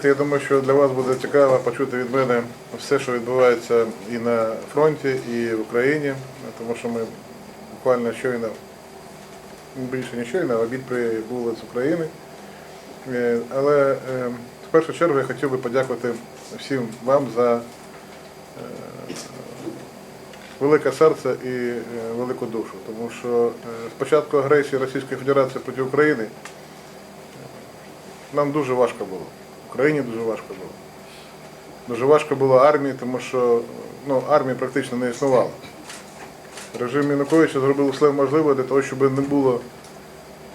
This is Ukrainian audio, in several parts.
знаєте, я думаю, що для вас буде цікаво почути від мене все, що відбувається і на фронті, і в Україні, тому що ми буквально щойно, більше не щойно, а обід прибули з України. Е, Але е, в першу чергу я хотів би подякувати всім вам за е, велике серце і велику душу, тому що е, з початку агресії Російської Федерації проти України нам дуже важко було. Україні дуже важко було. Дуже важко було армії, тому що ну, армії практично не існувало. Режим Януковича зробив все можливе для того, щоб не було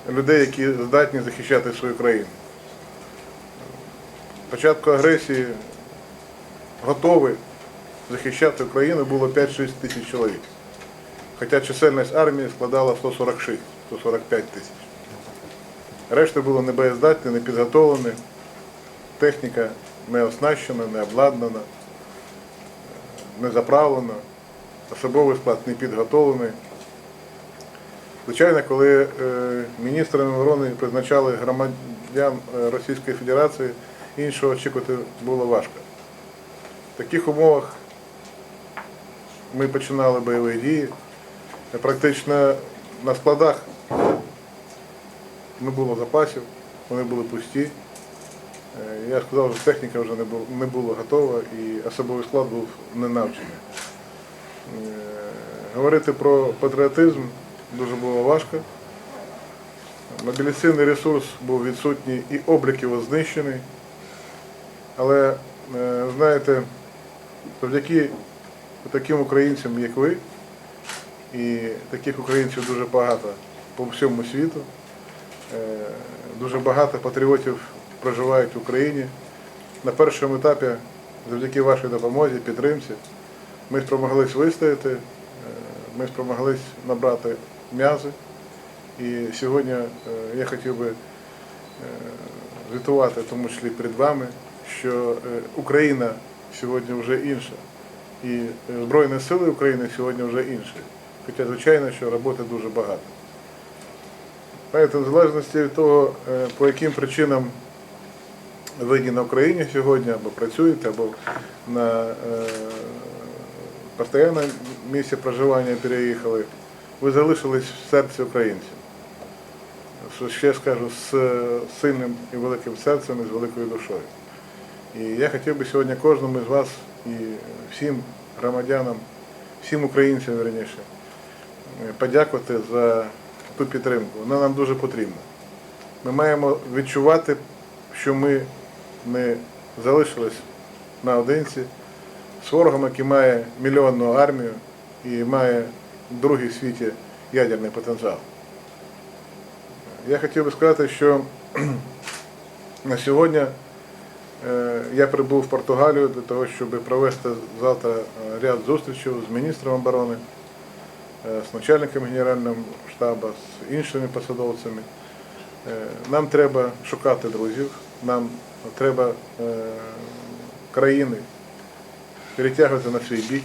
людей, які здатні захищати свою країну. Початку агресії готові захищати Україну було 5-6 тисяч чоловік. Хоча чисельність армії складала 146, 145 тисяч. Решта було не боєздатні, не підготовлені, техніка не оснащена, не обладнана, не заправлена, особовий склад не підготовлений. Звичайно, коли е, міністрами оборони призначали громадян е, Російської Федерації, іншого очікувати було важко. В таких умовах ми починали бойові дії. Практично на складах не було запасів, вони були пусті. Е, Я сказав, що техніка вже не було, не була готова і особовий склад був не навчений. Е, Говорити про патріотизм дуже було важко. Мобілізаційний ресурс був відсутній і облік його знищений. Але, е, знаєте, завдяки таким українцям, як ви, і таких українців дуже багато по всьому світу, дуже багато патріотів проживають в Україні. На першому етапі, завдяки вашій допомозі, підтримці, ми спромоглись вистояти, е, ми спромоглись набрати м'язи. І сьогодні е, я хотів би е, звітувати, тому числі перед вами, що Україна сьогодні вже інша. І Збройні сили України сьогодні вже інші. Хоча, звичайно, що роботи дуже багато. Знаєте, в залежності від того, по яким причинам ви не на Україні сьогодні, або працюєте, або на е, постійне місце проживання переїхали, ви залишились в серці українців. Що ще скажу, з сильним і великим серцем і з великою душою. І я хотів би сьогодні кожному з вас і всім громадянам, всім українцям верніше, подякувати за ту підтримку. Вона нам дуже потрібна. Ми маємо відчувати, що ми не залишились наодинці з ворогом, який має мільйонну армію і має в світі ядерний потенціал. Я хотів би сказати, що на сьогодні е, я прибув в Португалію для того, щоб провести завтра е, ряд зустрічей з міністром оборони, е, з начальником генерального штабу, з іншими посадовцями. Нам треба шукати друзів, нам треба е, країни перетягувати на свій бік,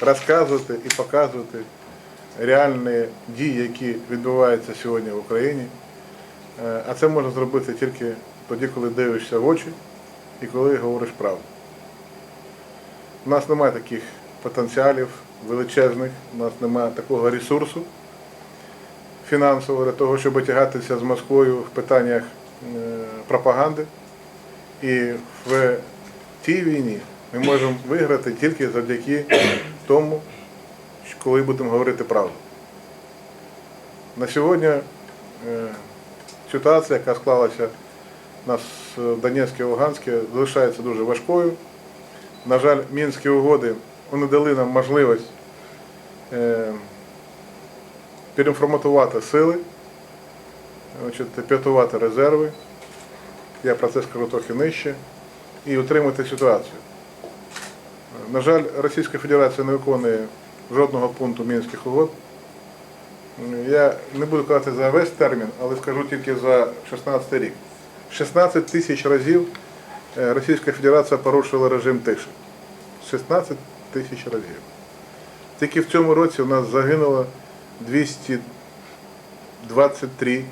розказувати і показувати реальні дії, які відбуваються сьогодні в Україні. Е, А це можна зробити тільки тоді, коли дивишся в очі і коли говориш правду. У нас немає таких потенціалів величезних, у нас немає такого ресурсу фінансового для того, щоб тягатися з Москвою в питаннях е, пропаганди. І в тій війні ми можемо виграти тільки завдяки тому, коли будемо говорити правду. На сьогодні е, ситуація, яка склалася у нас в Донецьку і Луганську, залишається дуже важкою. На жаль, мінські угоди вони дали нам можливість е, переформатувати сили, підготувати резерви. Я про це скажу трохи нижче, і утримати ситуацію. На жаль, Російська Федерація не виконує жодного пункту мінських угод. Я не буду казати за весь термін, але скажу тільки за 16 рік. 16 тисяч разів е, Російська Федерація порушила режим тиші. 16 тисяч разів. Тільки в цьому році у нас загинуло 223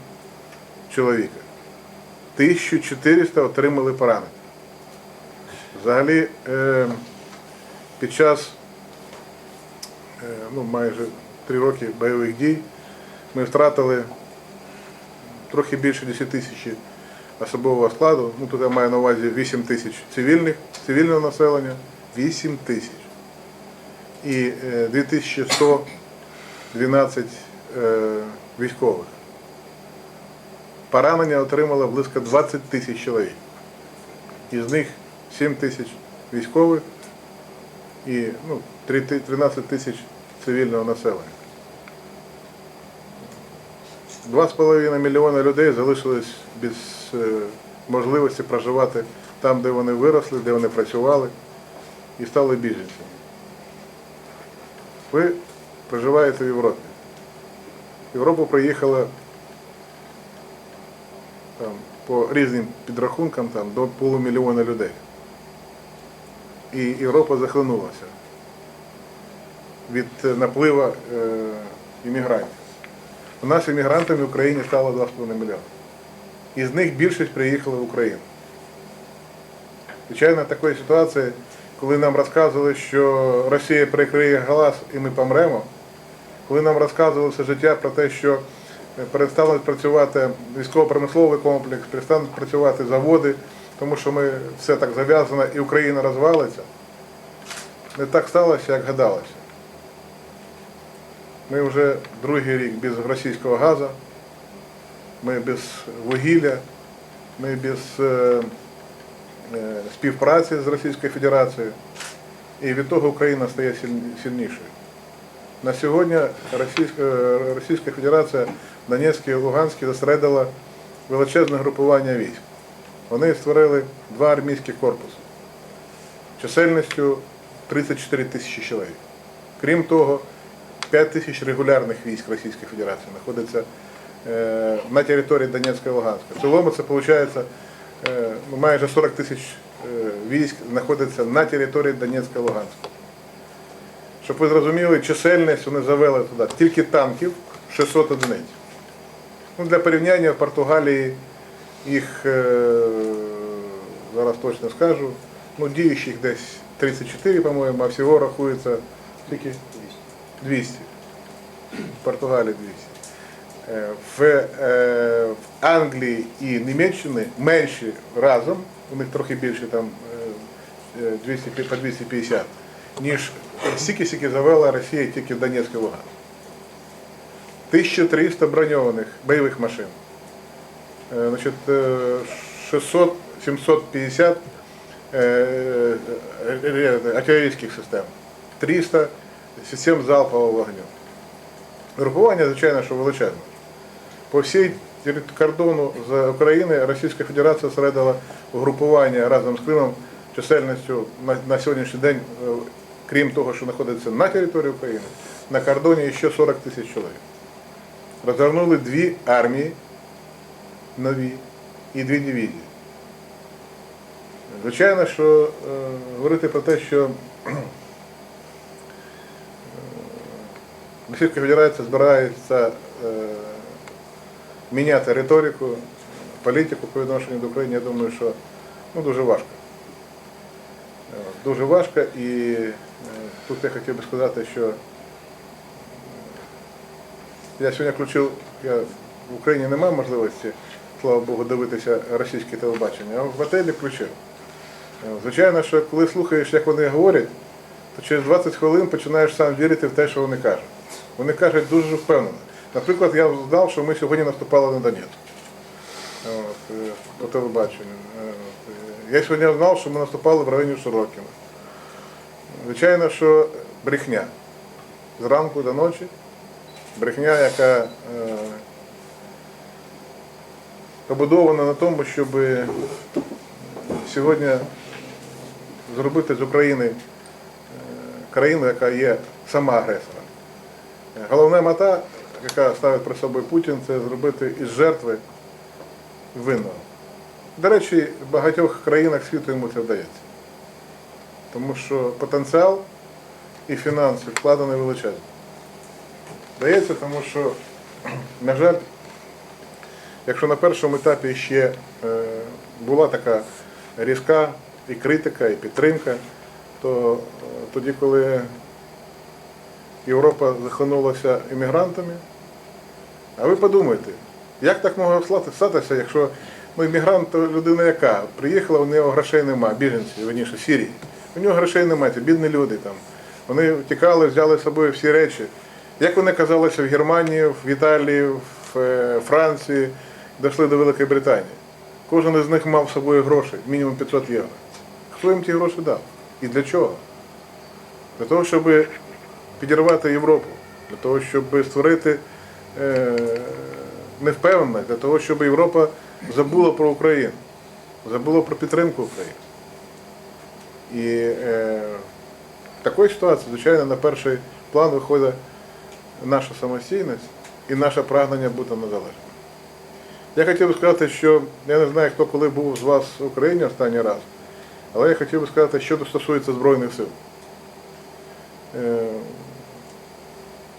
чоловіка. 1400 отримали поранення. Взагалі, е, під час е, ну, майже три роки бойових дій ми втратили трохи більше 10 тисяч особового складу. Ну, тут я маю на увазі 8 тисяч цивільних, цивільного населення, 8 тисяч. І е, 2112 е, військових. Поранення отримало близько 20 тисяч чоловік. Із них 7 тисяч військових і ну, 13 тисяч цивільного населення. 2,5 мільйона людей залишились без е, можливості проживати там, де вони виросли, де вони працювали і стали біженцями. Ви проживаєте в Європі. В Європу приїхало там, по різним підрахункам там, до полумільйона людей. І Європа захлинулася від е, напливу е, іммігрантів. У нас іммігрантами в Україні стало 2,5 мільйона. Із них більшість приїхала в Україну. Звичайно, такої ситуації, коли нам розказували, що Росія прикриє глаз і ми помремо, коли нам розказували все життя про те, що перестануть працювати військово-промисловий комплекс, перестануть працювати заводи, тому що ми все так зав'язано і Україна розвалиться, не так сталося, як гадалося. Ми вже другий рік без російського газу, ми без вугілля, ми без е, е, співпраці з Російською Федерацією. І від того Україна стає сильнішою. На сьогодні е, Російська Федерація в Донецькій і Луганській зосередила величезне групування військ. Вони створили два армійські корпуси чисельністю 34 тисячі чоловік. Крім того, 5 тисяч регулярних військ Російської Федерації знаходиться е, на території Донецька і Луганська. В цілому це виходить е, ну, майже 40 тисяч військ знаходиться на території Донецька і Луганська. Щоб ви зрозуміли, чисельність вони завели туди тільки танків 600 одиниць. Ну, для порівняння в Португалії їх е, зараз точно скажу, ну діючих десь 34, по-моєму, а всього рахується тільки 200. В Португалії 200. Е, В, е, в Англії і Німеччині менші разом, у них трохи більше там е, е, 200, по 250, ніж стільки, скільки завела Росія тільки в Донецьк і Луганськ. 1300 броньованих бойових машин. Е, Значить, е, 600, 750 е, е, артилерійських систем, 300 систем залпового вогню. Групування, звичайно, що величезне. По всій кордону з України Російська Федерація зосередила угрупування разом з Кримом чисельністю на, сьогоднішній день, крім того, що знаходиться на території України, на кордоні ще 40 тисяч чоловік. Розгорнули дві армії нові і дві дивізії. Звичайно, що е, говорити про те, що е, Російська Федерація збирається е, міняти риторику, політику по відношенню до України, я думаю, що ну, дуже важко. Дуже важко і е, тут я хотів би сказати, що я сьогодні включив, я в Україні немає можливості, слава Богу, дивитися російське телебачення, а в готелі включив. Е, Звичайно, що коли слухаєш, як вони говорять, то через 20 хвилин починаєш сам вірити в те, що вони кажуть. Вони кажуть дуже впевнено. Наприклад, я знав, що ми сьогодні наступали на Донецьк. От, е, по телебаченню. Е, е, Я сьогодні знав, що ми наступали в районі Широкіна. Звичайно, що брехня. Зранку до ночі. Брехня, яка е, побудована на тому, щоб сьогодні зробити з України е, країну, яка є сама агресором. Е, Головна мета, яка ставить перед собою Путін, це зробити із жертви винного. До речі, в багатьох країнах світу йому це вдається. Тому що потенціал і фінанси вкладені величезні. Вдається, тому що, на жаль, якщо на першому етапі ще е, була така різка і критика, і підтримка, то е, тоді, коли Європа захлинулася іммігрантами, а ви подумайте, як так стати- статися, якщо ну, іммігрант то людина яка? Приїхала, у нього грошей нема, біженці, верніше, Сірії. У нього грошей немає, це бідні люди там. Вони втікали, взяли з собою всі речі. Як вони казалися в Германії, в Італії, в е, Франції, дійшли до Великої Британії. Кожен із них мав з собою гроші, мінімум 500 євро. Хто їм ті гроші дав? І для чого? Для того, щоб підірвати Європу, для того, щоб створити е, невпевненість, для того, щоб Європа забула про Україну, забула про підтримку України. І е, в такій ситуації, звичайно, на перший план виходить наша самостійність і наше прагнення бути незалежним. Я хотів би сказати, що я не знаю, хто коли був з вас в Україні останній раз, але я хотів би сказати, що стосується Збройних сил. Е,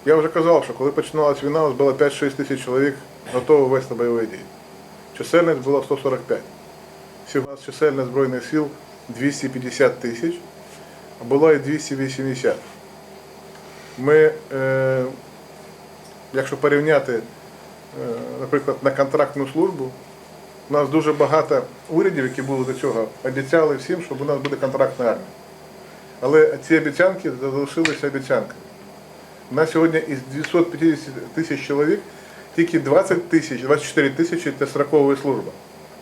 Я вже казав, що коли починалася війна, у нас було 5-6 тисяч чоловік готові вести бойові дії. Чисельність була 145. Всього чисельність Збройних сил 250 тисяч, а було і 280. Ми, е, якщо порівняти, е, наприклад, на контрактну службу, у нас дуже багато урядів, які були до цього, обіцяли всім, що у нас буде контрактна армія. Але ці обіцянки залишилися обіцянками. У нас сьогодні із 250 тисяч чоловік тільки 20 тисяч, 24 тисячі це строкова служба.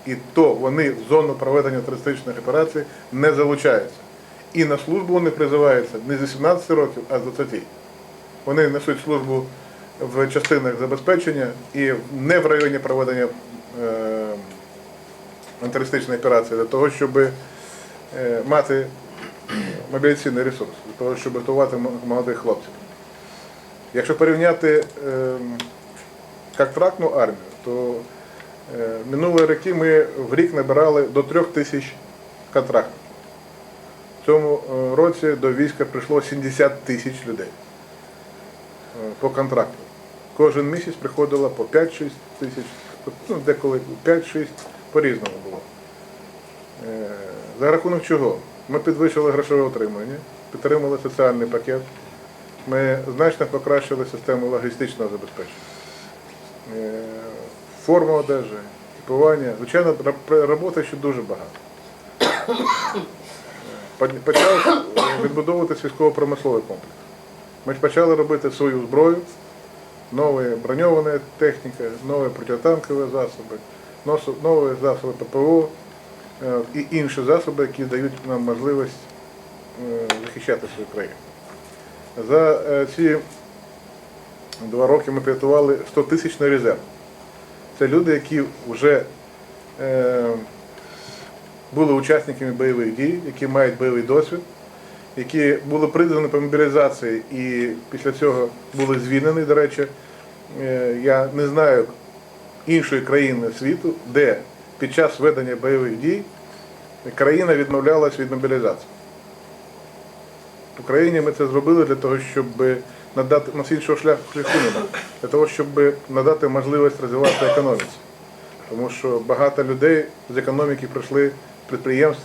І то вони в зону проведення терористичних операцій не залучаються. І на службу вони призиваються не з 18 років, а з 20. Вони несуть службу в частинах забезпечення і не в районі проведення е, антитерористичної операції для того, щоб е, мати мобілізаційний ресурс, для того, щоб готувати молодих хлопців. Якщо порівняти е, контрактну армію, то е, минулі роки ми в рік набирали до трьох тисяч контрактів. В цьому е, році до війська прийшло 70 тисяч людей е, по контракту. Кожен місяць приходило по 5-6 тисяч, ну, деколи 5-6, по-різному було. За рахунок чого? Ми підвищили грошове отримання, підтримали соціальний пакет, ми значно покращили систему логістичного забезпечення. Е, Форма одежі, типування. Звичайно, роботи ще дуже багато. Почав відбудовуватись військово-промисловий комплекс. Ми почали робити свою зброю, нові броньовані техніка, нові протитанкові засоби, нові засоби ППО е, і інші засоби, які дають нам можливість е, захищати свою країну. За ці два роки ми підготували 100 тисячний резерв. Це люди, які вже е, були учасниками бойових дій, які мають бойовий досвід, які були призвані по мобілізації і після цього були звільнені. До речі, Е, я не знаю іншої країни світу, де під час ведення бойових дій країна відмовлялась від мобілізації. В Україні ми це зробили для того, щоб надати нас іншого шляху немає, для того, щоб надати можливість розвиватися економіці. Тому що багато людей з економіки прийшли підприємств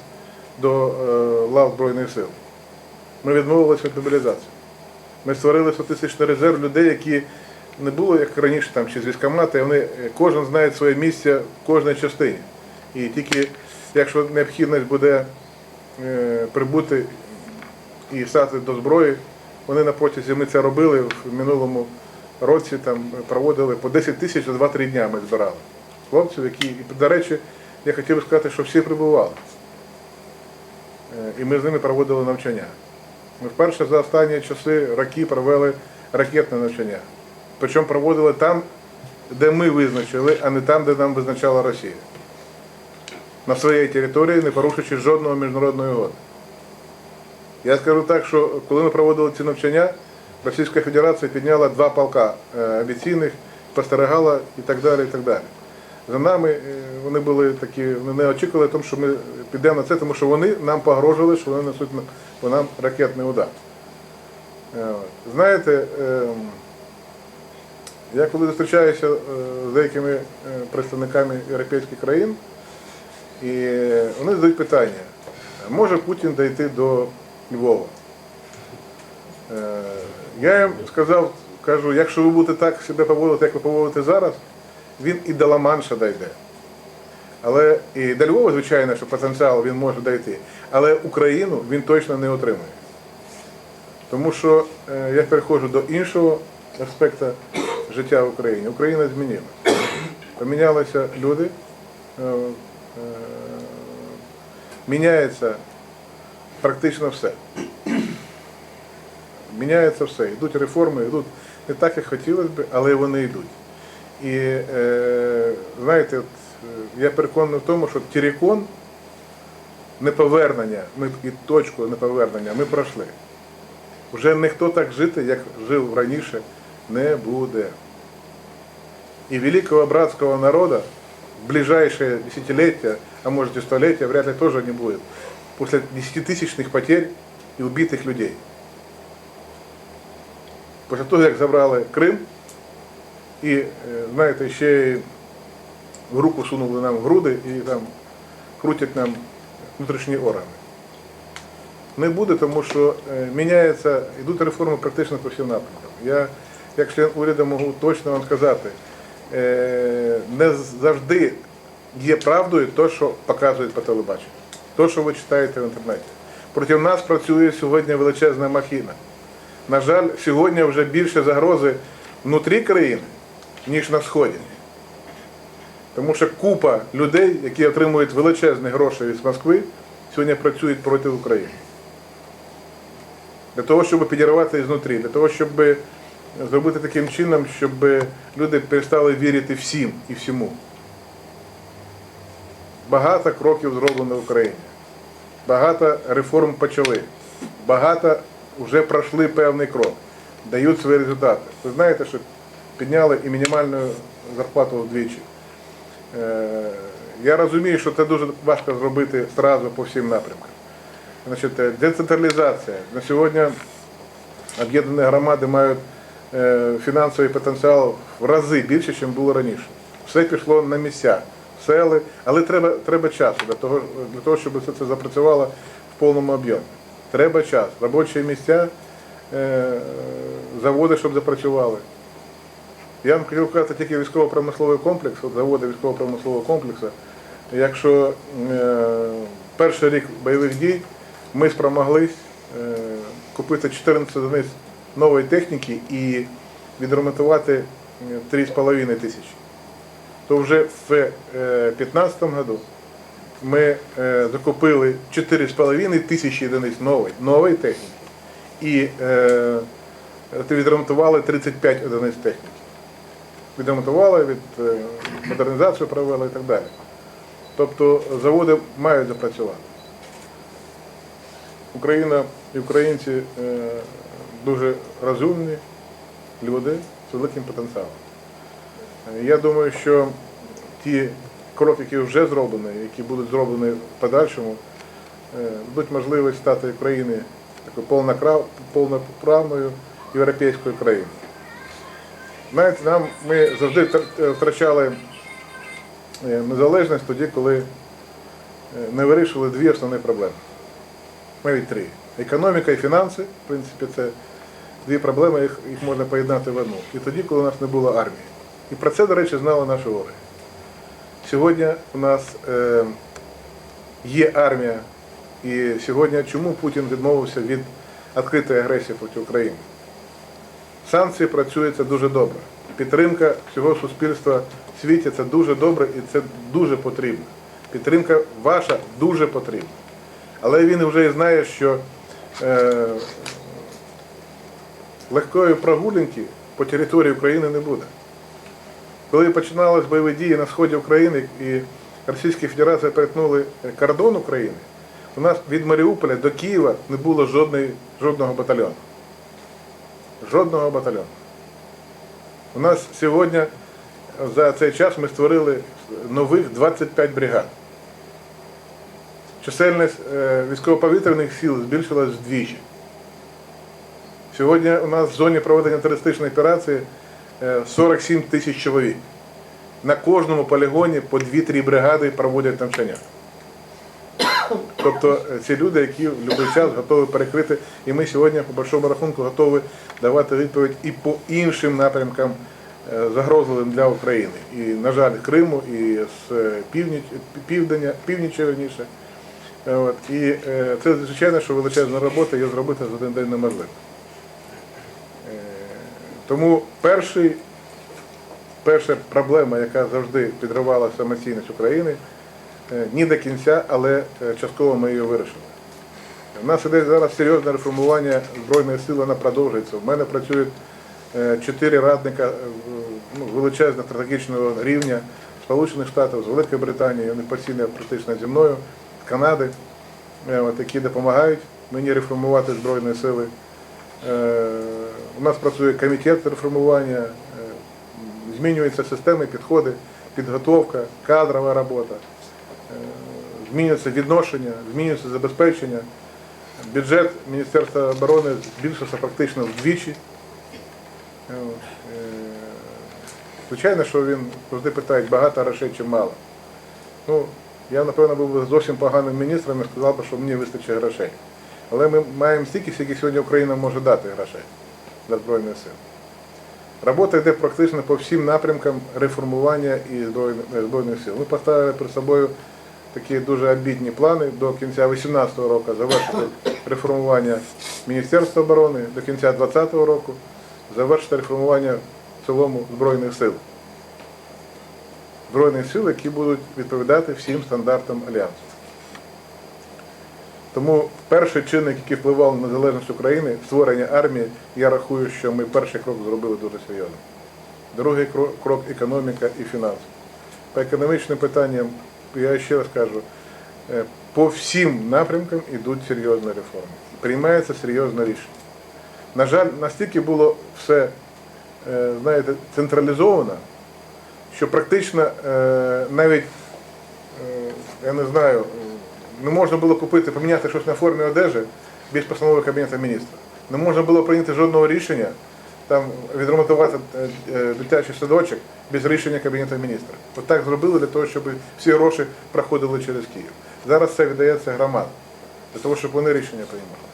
до е, лав Збройних сил. Ми відмовилися від мобілізації. Ми створили статистичний резерв людей, які не було як раніше там чи з військомати, вони кожен знає своє місце в кожній частині. І тільки якщо необхідність буде е, прибути і стати до зброї, вони на протязі ми це робили в минулому році, там проводили по 10 тисяч за 2-3 дня ми збирали. Хлопців, які, і, до речі, я хотів би сказати, що всі прибували. Е, І ми з ними проводили навчання. Ми вперше за останні часи, роки провели ракетне навчання. Причому проводили там, де ми визначили, а не там, де нам визначала Росія. На своїй території, не порушуючи жодного міжнародної угоди. Я скажу так, що коли ми проводили ці навчання, Російська Федерація підняла два полка е, авіаційних, спостерігала і так далі. і так далі. За нами е, вони були такі, вони не очікували, тому, що ми підемо на це, тому що вони нам погрожували, що вони несуть по нам ракетний удар. Е. Знаєте, е, я коли зустрічаюся з деякими представниками європейських країн, і вони задають питання, може Путін дійти до Львова. Е, Я їм сказав, кажу, якщо ви будете так себе поводити, як ви поводите зараз, він і до Ла-Манша дійде. Але і до Львова, звичайно, що потенціал він може дійти. Але Україну він точно не отримає. Тому що е, я переходжу до іншого аспекту життя в Україні. Україна змінилася. Помінялися люди, е, міняється практично все. Міняється все. Йдуть реформи, йдуть не так, як хотілося б, але вони йдуть. І е, знаєте, от, е, я переконаний в тому, що Тірікон неповернення, ми і точку неповернення ми пройшли. Вже ніхто так жити, як жив раніше, не буде. И великого братского народа в ближайшие десятилетия, а может и столетия, вряд ли тоже не будет После десятитысячных потерь и убитых людей. Після того, як забрали Крим, і, е, знаєте, ще й в руку сунули нам в груди і там крутять нам внутрішні органи. Не буде, тому що е, міняється, йдуть реформи практично по всім напрямкам. Я, як член уряду, можу точно вам сказати, е, не завжди є правдою те, що показують по телебаченню, те, що ви читаєте в інтернеті. Проти нас працює сьогодні величезна махіна. На жаль, сьогодні вже більше загрози внутрі країни, ніж на Сході. Тому що купа людей, які отримують величезні гроші від Москви, сьогодні працюють проти України. Для того, щоб підірвати ізнутрі, для того, щоб зробити таким чином, щоб люди перестали вірити всім і всьому. Багато кроків зроблено в Україні. Багато реформ почали. Багато вже пройшли певний крок, дають свої результати. Ви знаєте, що підняли і мінімальну зарплату вдвічі. Е, Я розумію, що це дуже важко зробити одразу по всім напрямкам. Значить, е, децентралізація. На сьогодні об'єднані громади мають е, фінансовий потенціал в рази більше, ніж було раніше. Все пішло на місця, сели, але треба, треба часу для того, для того, щоб все це запрацювало в повному об'ємі. Треба час. Робочі місця, е, заводи, щоб запрацювали. Я вам хотів сказати тільки військово-промисловий комплекс, от заводи військово-промислового комплексу. Якщо е, перший рік бойових дій ми спромоглись е, купити 14 одиниць нової техніки і відремонтувати е, 3,5 тисячі, то вже в 2015 году ми е, закупили 4,5 тисячі одиниць нової, нової техніки і е, відремонтували 35 одиниць техніки відремонтували, від е, модернізацію провели і так далі. Тобто заводи мають запрацювати. Україна і українці е, дуже розумні люди з великим потенціалом. Е, Я думаю, що ті кроки, які вже зроблені, які будуть зроблені в подальшому, е, дадуть можливість стати такою повноправною європейською країною. Знаєте, нам ми завжди втрачали е, незалежність тоді, коли е, не вирішили дві основні проблеми. Навіть три. Економіка і фінанси, в принципі, це дві проблеми, їх, їх можна поєднати в одну. І тоді, коли у нас не було армії. І про це, до речі, знали наші вороги. Сьогодні у нас е, є армія, і сьогодні чому Путін відмовився від відкритої агресії проти України? Санкції працюють це дуже добре. Підтримка всього суспільства в світі це дуже добре і це дуже потрібно. Підтримка ваша дуже потрібна. Але він вже і знає, що е, легкої прогулянки по території України не буде. Коли починалися бойові дії на сході України і Російська Федерація перетнули кордон України, у нас від Маріуполя до Києва не було жодної, жодного батальйону. Жодного батальйону. У нас сьогодні за цей час ми створили нових 25 бригад. Чисельність е, військово-повітряних сил збільшилась вдвічі. Сьогодні у нас в зоні проведення терористичної операції 47 тисяч чоловік. На кожному полігоні по 2-3 бригади проводять навчання. Тобто е, ці люди, які в будь-який час готові перекрити, і ми сьогодні по большому рахунку готові давати відповідь і по іншим напрямкам е, загрозливим для України. І, на жаль, Криму, і з е, північ, південня, північі верніше. Е, От, і е, це звичайно, що величезна робота, її зробити за один день неможливо. Тому перший, перша проблема, яка завжди підривала самостійність України, е, ні до кінця, але е, частково ми її вирішили. У нас іде зараз серйозне реформування Збройних сил, вона продовжується. У мене працюють е, чотири радника ну, величезного стратегічного рівня Сполучених Штатів, з Великої Британії, вони постійно практично зі мною, Канади, от, які допомагають мені реформувати Збройні сили. У нас працює комітет реформування, е, змінюються системи, підходи, підготовка, кадрова робота, е, змінюється відношення, змінюється забезпечення. Бюджет Міністерства оборони збільшився практично вдвічі. Е, Звичайно, що він завжди питають, багато грошей чи мало. Ну, я, напевно, був би зовсім поганим міністром і сказав би, що мені вистачить грошей. Але ми маємо стільки, скільки сьогодні Україна може дати грошей для Збройних сил. Робота йде практично по всім напрямкам реформування і Збройних Збройних сил. Ми поставили перед собою такі дуже амбітні плани до кінця 2018 року завершити реформування Міністерства оборони, до кінця 2020 року завершити реформування в цілому Збройних сил. Збройних сил, які будуть відповідати всім стандартам Альянсу. Тому перший чинник, який впливав на незалежність України, створення армії, я рахую, що ми перший крок зробили дуже серйозно. Другий кро- крок економіка і фінанси. По економічним питанням, я ще раз кажу, е, по всім напрямкам йдуть серйозні реформи. Приймається серйозне рішення. На жаль, настільки було все, е, знаєте, централізовано, що практично е, навіть, я не знаю, не можна було купити, поміняти щось на формі одежі без постанови Кабінету міністрів. Не можна було прийняти жодного рішення, там відремонтувати е, е, дитячий садочок без рішення Кабінету міністрів. От так зробили для того, щоб всі гроші проходили через Київ. Зараз це віддається громадам, для того, щоб вони рішення приймали.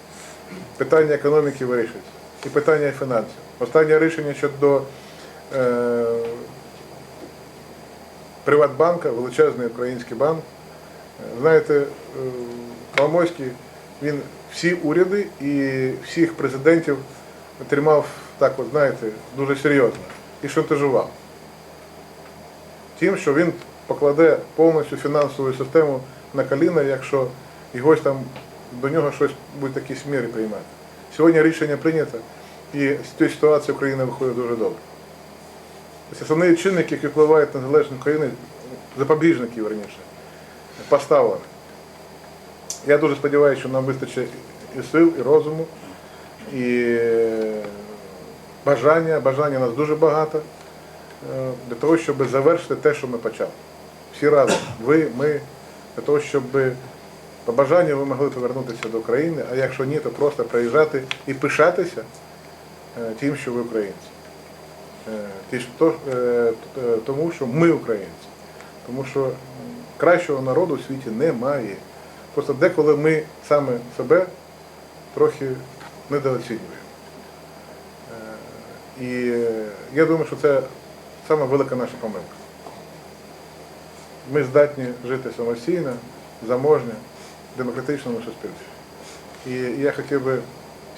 Питання економіки вирішується. І питання фінансів. Останнє рішення щодо е, Приватбанка, величезний український банк. Знаєте, е, Коломойський, він всі уряди і всіх президентів тримав так, от, знаєте, дуже серйозно і шантажував. Тим, що він покладе повністю фінансову систему на коліна, якщо йогось там до нього щось будуть якісь міри приймати. Сьогодні рішення прийнято, і з цієї ситуації Україна виходить дуже добре. Основні чинники, які впливають на незалежність України, запобіжники, верніше, поставлені. Я дуже сподіваюся, що нам вистачить і сил, і розуму, і бажання. Бажання у нас дуже багато е, для того, щоб завершити те, що ми почали. Всі разом, ви, ми, для того, щоб по бажанню ви могли повернутися до України, а якщо ні, то просто приїжджати і пишатися е, тим, що ви українці. Е, е, е, Тому що ми українці. Тому що кращого народу у світі немає. Просто деколи ми саме себе трохи недооцінюємо. Е, І я думаю, що це саме велика наша помилка. Ми здатні жити самостійно, заможня, в демократичному суспільстві. І я хотів би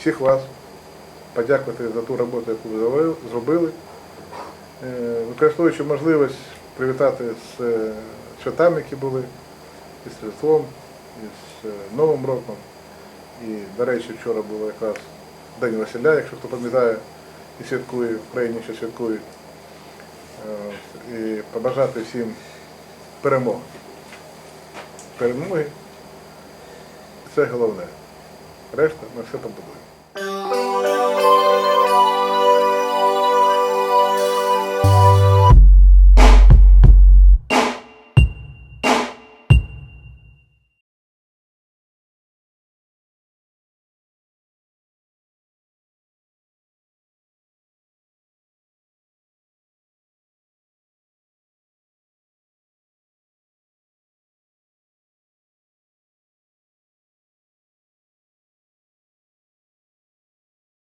всіх вас подякувати за ту роботу, яку ви зробили- зробили. Е, Використовуючи можливість привітати з е, святами, були, із Різдвом, із е, Новим роком. І, до речі, вчора було якраз День Василя, якщо хто пам'ятає і святкує, в Україні ще святкують. Е, І побажати всім перемоги. Перемоги це головне. Решта ми все побудуємо.